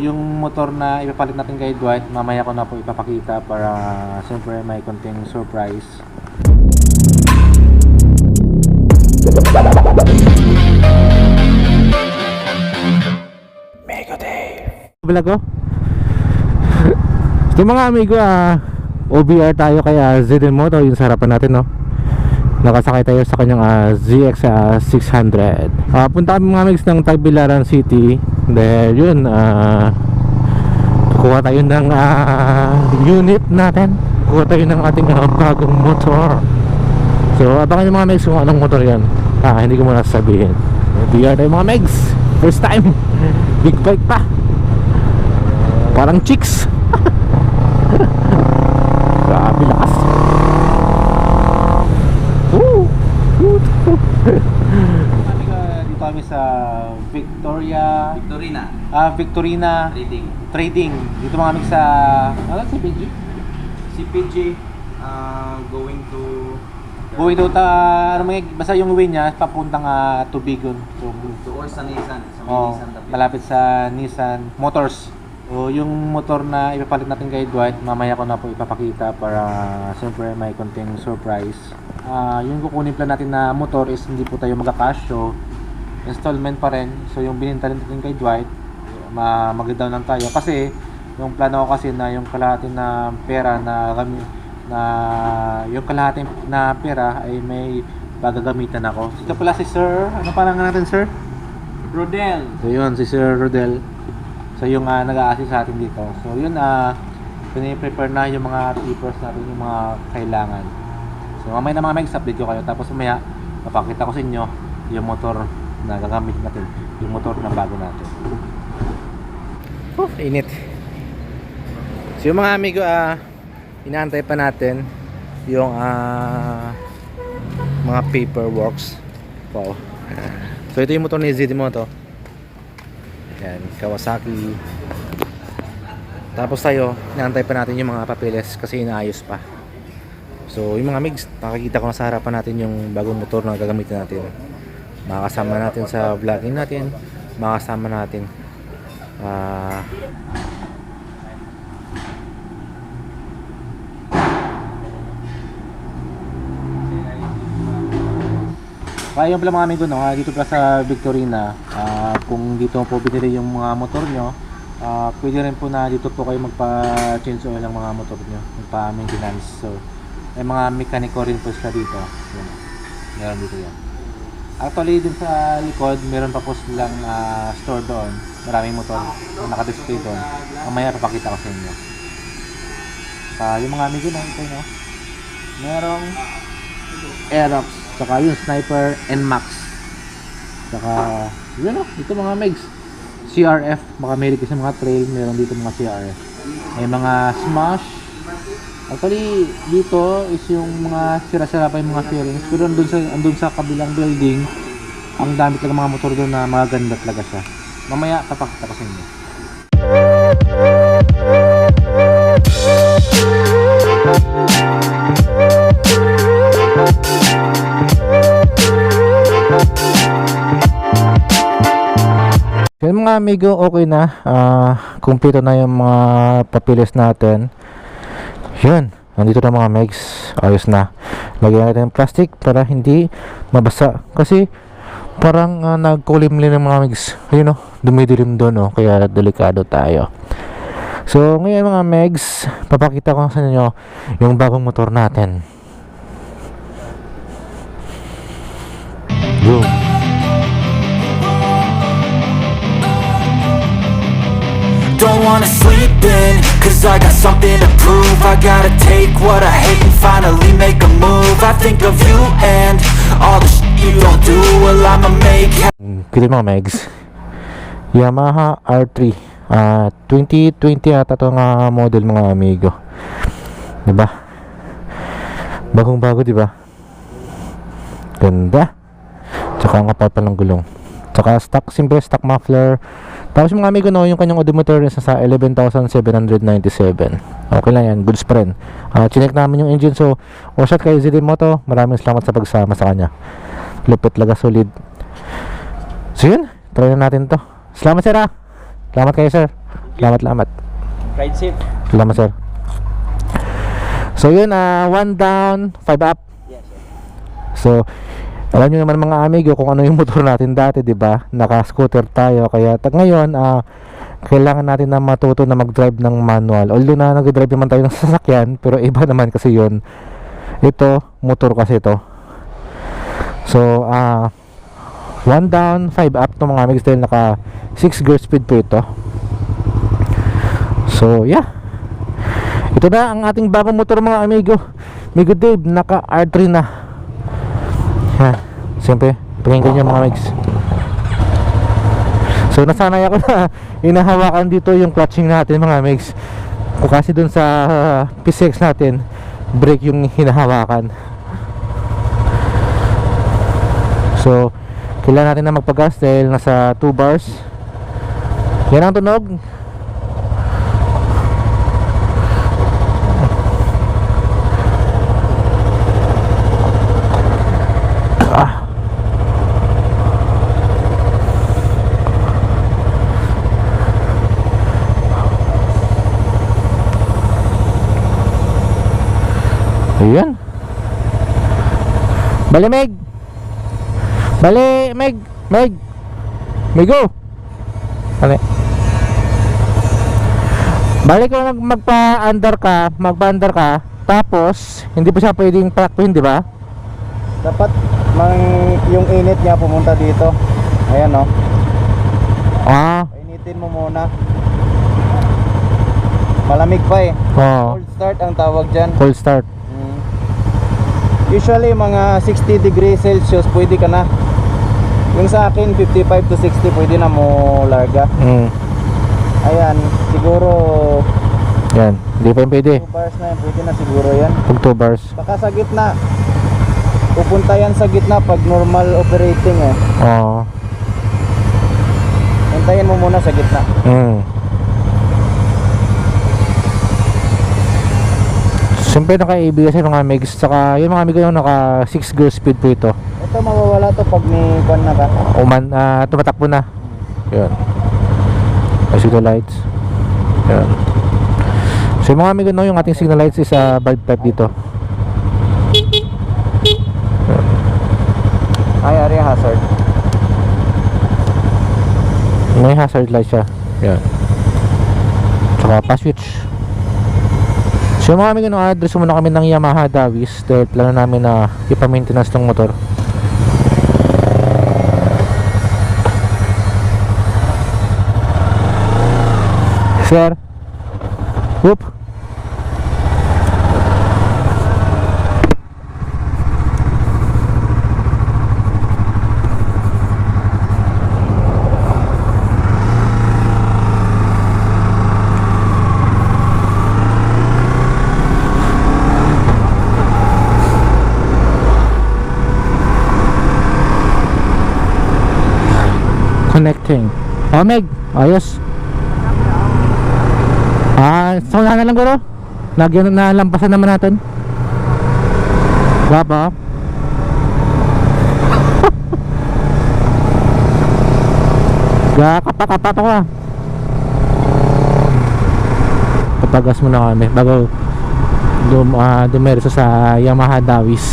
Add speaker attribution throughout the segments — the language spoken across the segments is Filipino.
Speaker 1: yung motor na ipapalit natin kay Dwight, mamaya ko na po ipapakita para siyempre may konting surprise. Mego Dave. Vlog ko? So mga amigo, ah, OBR tayo kaya ZN Moto yung sa harapan natin, no? Nakasakay tayo sa kanyang ah, ZX ah, 600. Ah, punta kami mga amigs ng Tagbilaran City. Dahil yun, ah, kuha tayo ng ah, unit natin. Kuha tayo ng ating ah, bagong motor. So, abangan yung mga megs kung anong motor yan. Ah, hindi ko muna sasabihin. OBR tayo mga megs. First time. Big bike pa. Parang chicks. Grabe lakas. Woo! Woo! Kami ka- dito kami sa Victoria
Speaker 2: Victorina,
Speaker 1: ah Victorina
Speaker 2: reading.
Speaker 1: Trading. Dito mga kami sa ano sa PG?
Speaker 2: CPG, uh, going to
Speaker 1: Buhay daw ta ano mga basta yung way niya papuntang ah, Tubigon. So,
Speaker 2: to or sa Nissan, sa
Speaker 1: oh,
Speaker 2: Nissan tabi.
Speaker 1: malapit sa Nissan Motors. So, yung motor na ipapalit natin kay Dwight, mamaya ko na po ipapakita para siyempre may konting surprise. Ah, yung kukunin plan natin na motor is hindi po tayo magkakasyo. Installment pa rin. So, yung bininta rin natin kay Dwight, ma mag-down lang tayo. Kasi, yung plano ko kasi na yung kalahati na pera na kami na yung kalahati na pera ay may pagagamitan ako. Ito pala si Sir, ano pangalan natin Sir?
Speaker 2: Rodel.
Speaker 1: So yun, si Sir Rodel. So yung uh, nag-a-assist sa atin dito. So yun, ah pini-prepare na yung mga papers natin, yung mga kailangan. So mamaya na mga megs, update ko kayo. Tapos mamaya, papakita ko sa inyo yung motor na gagamit natin. Yung motor na bago natin. Oh, init. So yung mga amigo, ah inaantay pa natin yung ah mga paperworks. Wow. So ito yung motor ni ZD Moto. Yan, Kawasaki. Tapos tayo, inaantay pa natin yung mga papeles kasi inaayos pa. So yung mga migs, nakikita ko na sa harapan natin yung bagong motor na gagamitin natin. Makakasama natin sa vlogging natin, makakasama natin ah Kaya pala mga amigo, no, ah, dito pala sa Victorina, ah, kung dito po binili yung mga motor nyo, ah, pwede rin po na dito po kayo magpa-change oil ng mga motor nyo, magpa-maintenance. So, may mga mekaniko rin po sila dito. Yan. Meron dito yan. Actually, dun sa likod, meron pa po silang ah, store doon. Maraming motor na nakadisplay doon. Mamaya papakita ko sa inyo. Ah, yung mga amigo na ito, no? Merong Aerox, saka yung Sniper NMAX. Saka, yun o, ito mga megs. CRF, baka meron mga trail, meron dito mga CRF. May mga Smash. Actually, dito is yung mga sira-sira pa yung mga fairings. Pero andun sa, andun sa kabilang building, ang dami talaga mga motor doon na maganda talaga siya. Mamaya, papakita ko sa inyo. Yan mga amigo, okay na. Ah, kumpleto na yung mga papilis natin. Yun, nandito na mga megs. Ayos na. Lagyan natin ng plastic para hindi mabasa. Kasi parang uh, nagkulimlim ng mga megs. Ayun o, dumidilim doon o. Kaya delikado tayo. So, ngayon mga megs, papakita ko sa inyo yung bagong motor natin. Boom.
Speaker 3: Wanna sleep in, cause I got something to prove I gotta take what I hate and finally make a move I think of you and all the shit you don't do Well I'ma make
Speaker 1: Kita mga megs. Yamaha R3. Ah, 2020 ata to nga model mga amigo. 'Di ba? Bagong bago, 'di ba? Ganda. Tsaka ang kapal pa ng gulong. Tsaka stock, simple stock muffler. Tapos mga amigo no, yung kanyang odometer is sa 11,797. Okay lang yan, goods pa rin. Ah, chinek namin yung engine so, wash out kay ZD Moto. Maraming salamat sa pagsama sa kanya. Lupit laga solid. So yun, try na natin to. Salamat sir ah. Salamat kayo sir. Salamat, salamat.
Speaker 2: Ride safe.
Speaker 1: Salamat, sir. So, yun, ah, one down, five up.
Speaker 2: Yes, sir.
Speaker 1: So, alam niyo naman mga amigo kung ano yung motor natin dati, 'di ba? Naka-scooter tayo kaya tag ngayon ah kailangan natin na matuto na mag-drive ng manual. Although na nag-drive naman tayo ng sasakyan, pero iba naman kasi 'yon. Ito, motor kasi ito. So, ah one down, five up to mga amigo dahil naka 6 gear speed po ito. So, yeah. Ito na ang ating bagong motor mga amigo. Migo Dave, naka R3 na. Ha, siyempre, tingin ko niyo mga migs. So nasanay ako na inahawakan dito yung clutching natin mga migs. Kung kasi dun sa uh, P6 natin, brake yung hinahawakan. So, kailangan natin na magpagas dahil nasa 2 bars. Yan ang tunog. Ayan. Bali, Meg. Bali, Meg. Meg. Mego. Bali. Bali kung mag magpa-under ka, magpa-under ka, tapos hindi pa siya pwedeng patakbuhin, di ba?
Speaker 2: Dapat mang yung init niya pumunta dito. Ayan oh.
Speaker 1: Ah,
Speaker 2: Painitin mo muna. Malamig pa eh.
Speaker 1: oo.
Speaker 2: Cold start ang tawag dyan.
Speaker 1: Cold start.
Speaker 2: Usually mga 60 degrees Celsius pwede ka na. Yung sa akin 55 to 60 pwede na mo larga.
Speaker 1: Mm.
Speaker 2: Ayan, siguro
Speaker 1: Yan. Hindi pa yung pwede.
Speaker 2: 2 bars na yan, pwede na siguro yan.
Speaker 1: Pag 2 bars.
Speaker 2: Saka sa gitna, pupunta yan sa gitna pag normal operating eh.
Speaker 1: Oo.
Speaker 2: Hintayin mo muna sa gitna.
Speaker 1: Mm. Siyempre naka ABS yung mga megs Saka yung mga megs yung naka 6 gear speed po ito.
Speaker 2: Ito mawawala to pag may kwan na ka.
Speaker 1: Uman, ah, tumatakbo na. Yun. May signal lights. Yun. So yung mga megs no, yung ating signal lights is uh, bulb type dito.
Speaker 2: Ay, ari hazard.
Speaker 1: May hazard light siya. Yun. Saka pa switch So mga no, address muna kami ng Yamaha Davis Dahil plano namin na ipa-maintenance tong motor Sir. Whoop. Connecting. Oh. Ayos. Ah, so na lang guro. Nagyan na lampasan naman natin. Baba. Gakapa-kapa ko ah. Papagas muna kami bago dum uh, dumerso sa Yamaha Davis.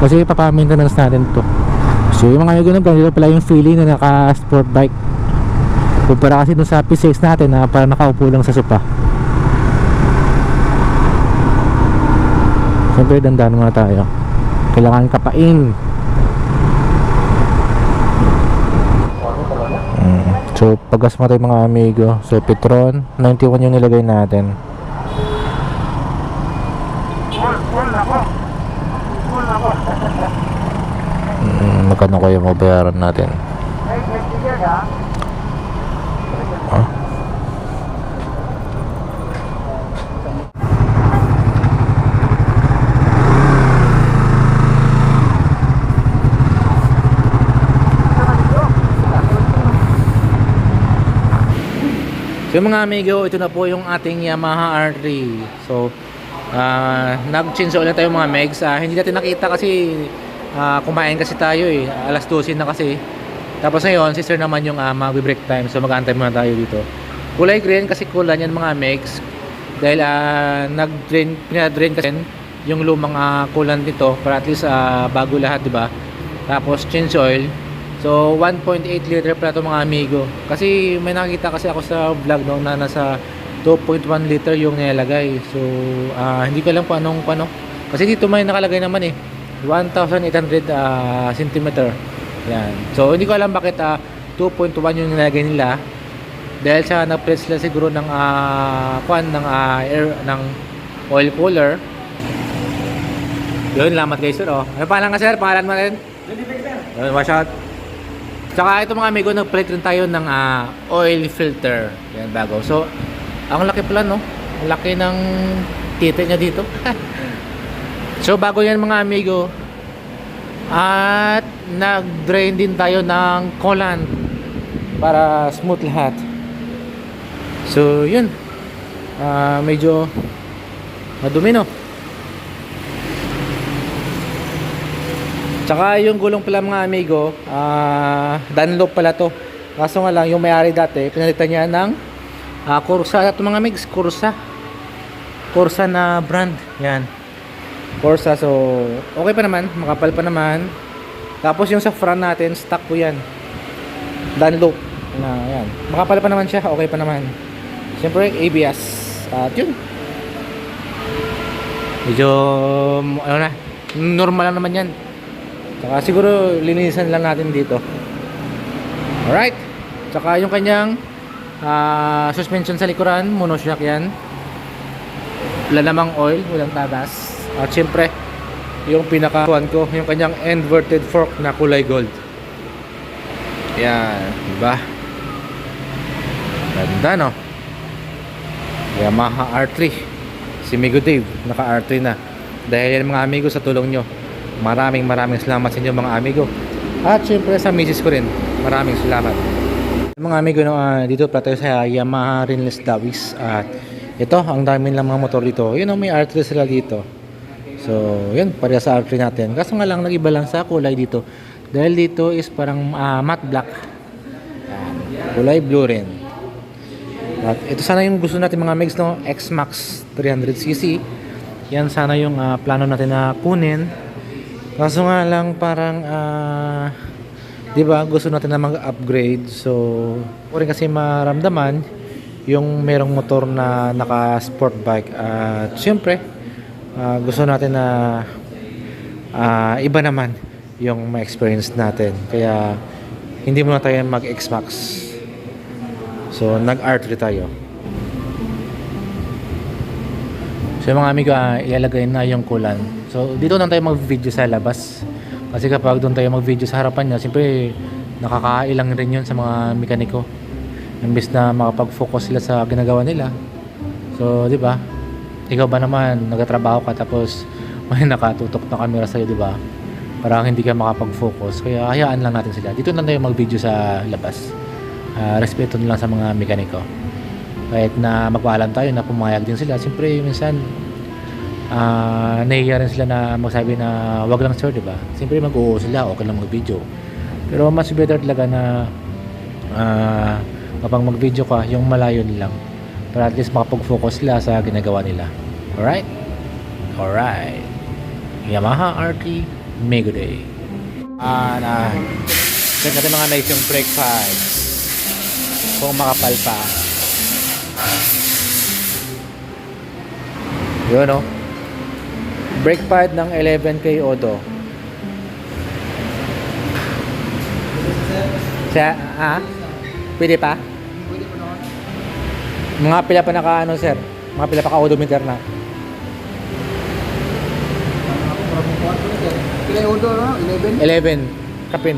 Speaker 1: Kasi ipapa-maintenance natin to. So yung mga ganun ganito pala yung feeling na naka sport bike. Kumpara kasi dun sa P6 natin na parang nakaupo lang sa sopa. Siyempre dandan muna tayo. Kailangan kapain. Mm. So paggas mo tayo mga amigo. So Petron 91 yung nilagay natin. Mm, magkano kaya mabayaran natin? Ah? So mga amigo, ito na po yung ating Yamaha R3. So, ah nag-change ulit tayo mga megs. Ah, hindi natin nakita kasi ah, kumain kasi tayo eh. Alas 12 na kasi. Tapos ngayon, si sir naman yung uh, mag-break time. So mag-aantay muna tayo dito. kulay green kasi kulay yan mga mix dahil ah, nag-drain pina-drain kasi yung lumang ah, coolant nito para at least ah, bago lahat di ba tapos change oil so 1.8 liter pala ito mga amigo kasi may nakita kasi ako sa vlog no na nasa 2.1 liter yung nilalagay so ah, hindi ko alam kung anong kung ano kasi dito may nakalagay naman eh 1,800 ah, centimeter. Yan. So hindi ko alam bakit ah, 2.1 yung nilalagay nila. Dahil sa nag-press sila siguro ng ah kwan ng ah, air ng oil cooler. Yun lamat guys sir oh. Ano pangalan ka sir? Pangalan mo rin? Yun watch out. Tsaka ito mga amigo nag-plate rin tayo ng ah, oil filter. Yan bago. So ang laki pala no? Ang laki ng tite niya dito so bago yan mga amigo at nag-drain din tayo ng coolant para smooth lahat So, yun. Ah, medyo madumi, no? Tsaka yung gulong pala mga amigo, ah, Dunlop pala to. Kaso nga lang, yung may-ari dati, pinalitan niya ng ah, Corsa. Ito mga mix, Corsa. Corsa na brand. Yan. Corsa. So, okay pa naman. Makapal pa naman. Tapos yung sa front natin, stock po yan. Dunlop. Na, yan. Makapal pa naman siya. Okay pa naman. Siyempre, ABS. At yun. Medyo, ano na, normal lang naman yan. Saka siguro, linisan lang natin dito. Alright. Saka yung kanyang ah, suspension sa likuran, monoshock yan. Wala namang oil, walang tabas. At siyempre, yung pinaka ko, yung kanyang inverted fork na kulay gold. Yan, diba? Ganda no? Yamaha R3 si Migo Dave naka R3 na. Dahil yan mga amigo sa tulong nyo. Maraming maraming salamat sa inyo mga amigo. At syempre sa misis ko rin. Maraming salamat. Mga amigo no, ah, dito pala tayo sa Yamaha Rinless Dawis. At ito ang dami lang mga motor dito. Yun know, may R3 sila dito so yun pareha sa R3 natin kaso nga lang nag-iba lang sa kulay dito dahil dito is parang ah, matte black Yan. kulay blue rin at ito sana yung gusto natin mga Megs no, X-Max 300cc. Yan sana yung ah, plano natin na kunin. Kaso nga lang parang ah, 'di ba, gusto natin na mag-upgrade. So, ko kasi maramdaman yung merong motor na naka sport bike at syempre ah, gusto natin na ah, iba naman yung ma-experience natin. Kaya hindi muna tayo mag X-Max. So, nag-R3 tayo. So, mga amigo, ah, ilalagay na yung kulan. So, dito na tayo mag-video sa labas. Kasi kapag doon tayo mag-video sa harapan niya, siyempre, nakakailang rin yun sa mga mekaniko. Imbis na makapag-focus sila sa ginagawa nila. So, di ba? Ikaw ba naman, nagtatrabaho ka tapos may nakatutok na camera sa'yo, di ba? Parang hindi ka makapag-focus. Kaya hayaan lang natin sila. Dito na tayo mag-video sa labas. Ah, respeto na sa mga mekaniko. Kahit na magpaalam tayo na pumayag din sila, siyempre minsan ah nahiya rin sila na magsabi na wag lang sir, di ba? Siyempre mag-oo sila, okay lang mag-video. Pero mas better talaga na ah kapag mag-video ka, yung malayo lang. Para at least makapag-focus sila sa ginagawa nila. Alright? Alright. Yamaha RT Mega Day. Ah, na. Check natin mga nice yung brake pads. Kung makapal pa. Yun oh. Brake pad ng 11K Odo. Sa, ah? Pwede pa? Mga pila pa naka ano sir? Mga pila pa ka odometer na.
Speaker 2: Pilay Odo, no? 11?
Speaker 1: 11. Kapin.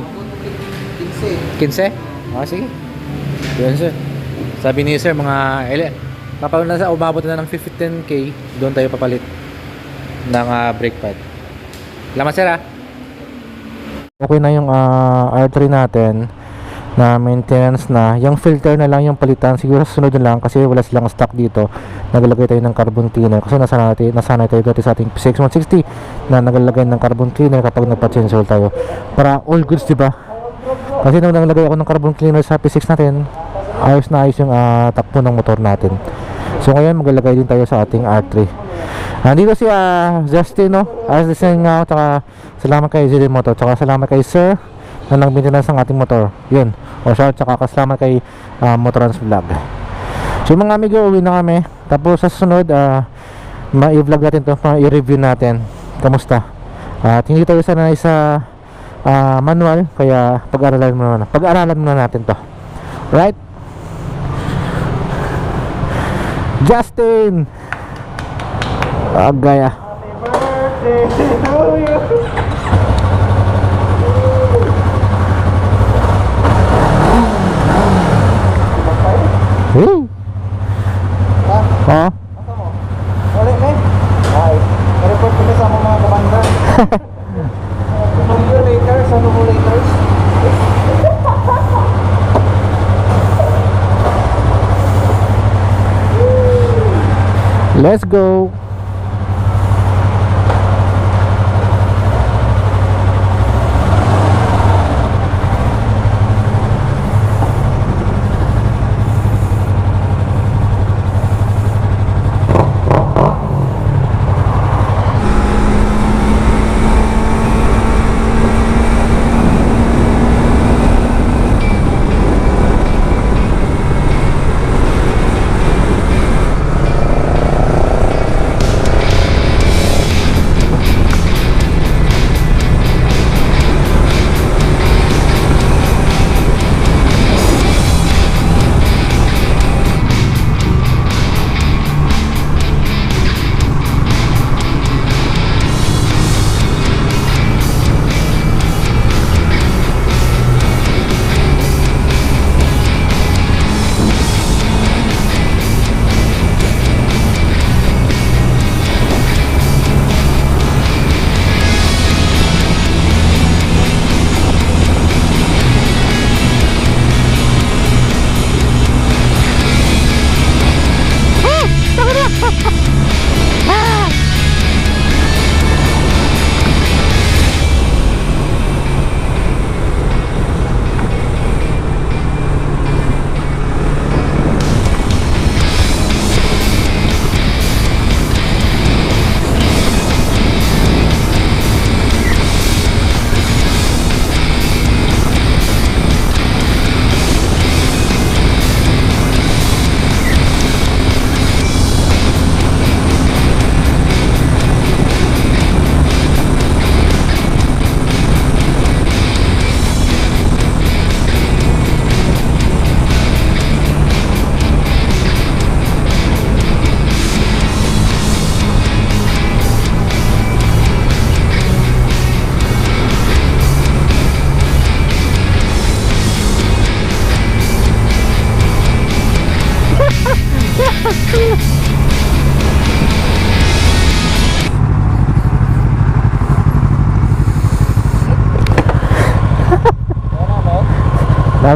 Speaker 2: 15.
Speaker 1: 15? Ah, sige. Yun sir. Sabi ni sir, mga ele kapag nasa umabot na ng 15k, doon tayo papalit ng ah, brake pad. Salamat sir ah. Okay na yung ah, R3 natin na maintenance na. Yung filter na lang yung palitan. Siguro sunod na lang kasi wala silang stock dito. Naglagay tayo ng carbon thinner kasi nasanay tayo, nasanay tayo dati sa ating 6160 na naglagay ng carbon thinner kapag nagpa-change oil tayo. Para all goods, di ba? Kasi nung naglagay ako ng carbon cleaner sa P6 natin, ayos na ayos yung ah, takbo ng motor natin. So ngayon maglalagay din tayo sa ating R3. Andito si ah, Justin no, as listening nga tsaka salamat kay ZD Motor, tsaka salamat kay Sir na nag-maintenance ng ating motor. Yun. O shout tsaka kasalamat kay ah, Motorans Vlog. So mga amigo, uwi na kami. Tapos sa susunod, ah, ma-vlog natin to, ma-review natin. Kamusta? At hindi tayo sanay sa ah, manual, kaya pag-aralan muna, pag-aralan muna natin to. Right? Justin! Ah, gaya. Hey! Let's go!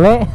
Speaker 1: Dami.